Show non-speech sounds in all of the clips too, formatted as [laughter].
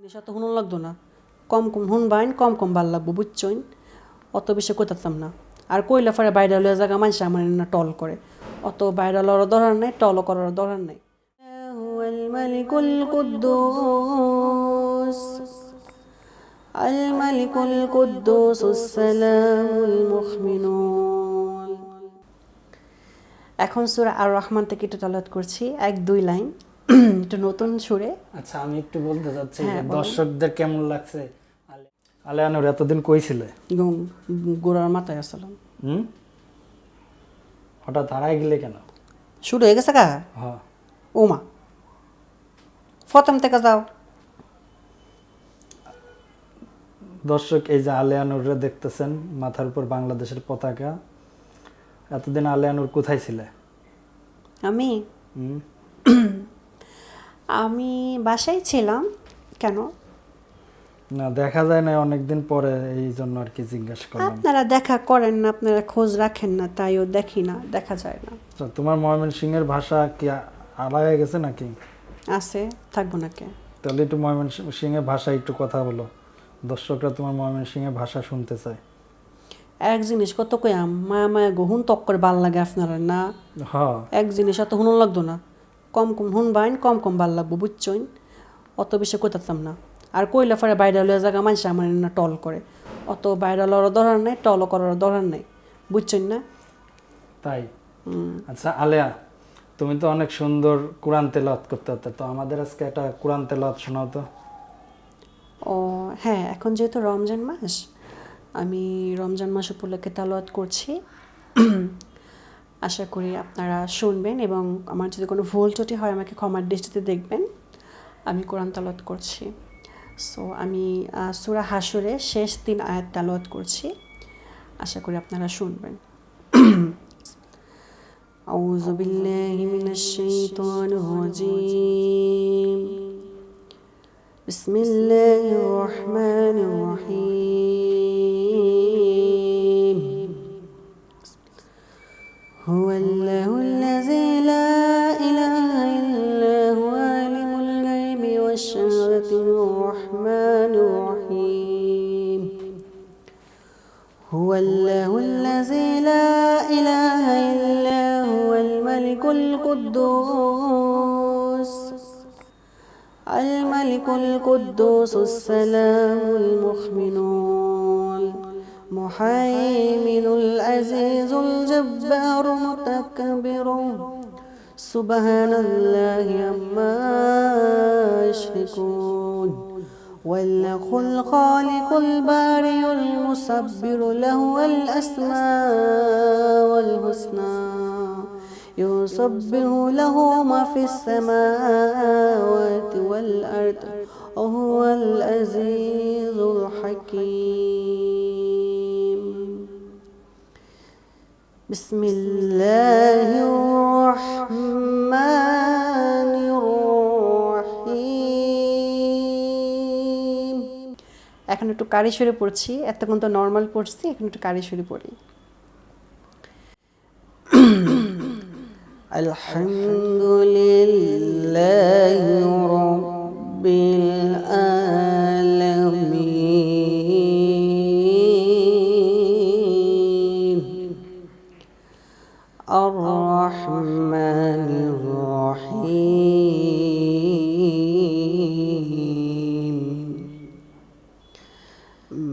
জিনিস অত হুনুন লাগতো না কম কম হুন বাইন কম কম ভাল লাগবো বুঝছইন অত বেশি কইতাম না আর কইলে ফারে বাইরে লয়ে জায়গা মানুষ আমার না টল করে অত বাইরে লওয়ার দরকার নাই টল করার দরকার নাই الملك القدوس الملك القدوس السلام المؤمنون এখন সুরা আর রহমান থেকে একটু তালাত করছি এক দুই লাইন [clears throat] একটু নতুন সুরে। আচ্ছা আমি একটু বলতে চাচ্ছি হ্যাঁ। দর্শকদের কেমন লাগছে? আলে- আলেয়ানুর এতদিন কইছিলে গো- গোড়ার মাথায় আসলাম। হুম? হঠাৎ হারাই গেলে কেন? শুরু হয়ে গেছে কা হ্যাঁ। ওমা প্রথম থেকে যাও। দর্শক এই যে আলেয়ানুররা দেখতেছেন মাথার উপর বাংলাদেশের পতাকা এতদিন আলেয়ানুর কোথায় ছিলে? আমি? হুম। [clears throat] আমি বাসায় ছিলাম কেন? না দেখা যায় না অনেকদিন পরে এই জন্য আর কি জিজ্ঞাসা করলাম। আপনারা দেখা করেন না আপনারা খোঁজ রাখেন না তাইও দেখি না দেখা যায় না। তো তোমার ময়মন সিংহের ভাষা কি আলাদা গেছে নাকি? আছে থাকব না কে? তাহলে একটু ময়মন এর ভাষা একটু কথা বলো। দর্শকরা তোমার ময়মন এর ভাষা শুনতে চায়। এক জিনিস কত কয়াম মায়া মায়া গহুন তক্কর করে ভালো লাগে আপনারা না? হ্যাঁ। এক জিনিস অত হুনুন লাগতো না। কম কম হুন বাইন কম কম ভালো লাগবো বুঝছইন? অত বেশি কইতাম না। আর কইলে ফারে বাইরে লয়ে জায়গা মানুষ আমার না টল করে। অত বাইরে লওয়ার দরকার নাই টল করার দরকার নাই। বুঝছইন না? তাই? আচ্ছা আলেয়া তুমি তো অনেক সুন্দর কোরআন তেলাওয়াত করতে হতো তো আমাদের আজকে একটা কোরআন তেলাওয়াত শোনাও তো। ও হ্যাঁ এখন যেহেতু রমজান মাস আমি রমজান মাস উপলক্ষে তালোয়াত করছি। আশা করি আপনারা শুনবেন এবং আমার যদি কোনো ভুল ত্রুটি হয় আমাকে ক্ষমার দৃষ্টিতে দেখবেন আমি কোরআন তালাত করছি সো আমি আহ, সূরা হাসুরে শেষ তিন আয়াত তালাওয়াত করছি আশা করি আপনারা শুনবেন أعوذ بالله من الشيطان الرجيم بسم الله الرحمن الرحيم والشهادة الرحمن الرحيم. هو الله الذي لا إله إلا هو الملك القدوس. الملك القدوس السلام المؤمنون محيمن العزيز الجبار متكبر. سبحان الله عما يشركون. والله الخالق البارئ المصبر له الأسماء الحسنى يسبح له ما في السماوات والأرض وهو العزيز الحكيم. بسم الله الرحمن এখন একটু কারিশরি পড়ছি এতক্ষণ তো নর্মাল পড়ছি এখন একটু কারিশরি পড়ি الحمد لله رب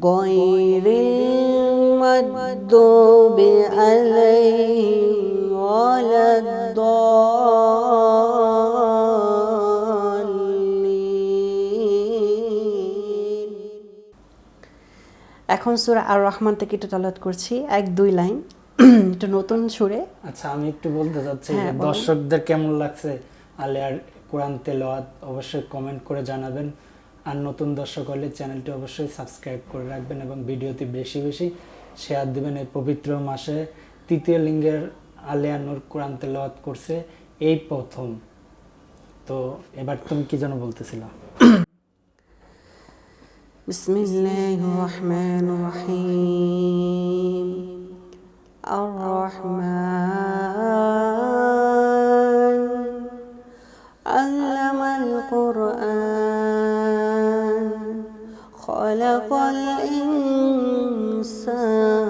غير المغضوب عليهم ولا الضالين এখন সুরা আর রহমান থেকে একটু তালাত করছি এক দুই লাইন [clears throat] একটু একটু নতুন সুরে আচ্ছা আমি একটু বলতে চাচ্ছি হ্যাঁ, যে বলুন। দর্শকদের কেমন লাগছে আলিয়ার কোরআন তেলাওয়াত অবশ্যই কমেন্ট করে জানাবেন আর নতুন দর্শক হলে চ্যানেলটি অবশ্যই সাবস্ক্রাইব করে রাখবেন এবং ভিডিওটি বেশি বেশি শেয়ার দিবেন এই পবিত্র মাসে তৃতীয় লিঙ্গের আলিয়া নূর কোরআন তেলাওয়াত করছে এই প্রথম তো এবার তুমি কি যেন বলতেছিলা بسم الله الرحمن الرحيم الرحمن خلق الإنسان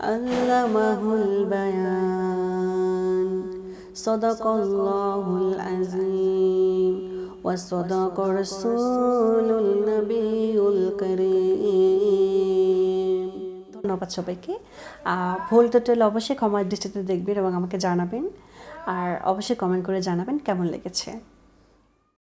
علمه البيان صدق الله العظيم وصدق رسول النبي الكريم ধন্যবাদ সবাইকে আহ, ভুল টোটাল অবশ্যই ক্ষমার দৃষ্টিতে দেখবেন এবং আমাকে জানাবেন আর অবশ্যই কমেন্ট করে জানাবেন কেমন লেগেছে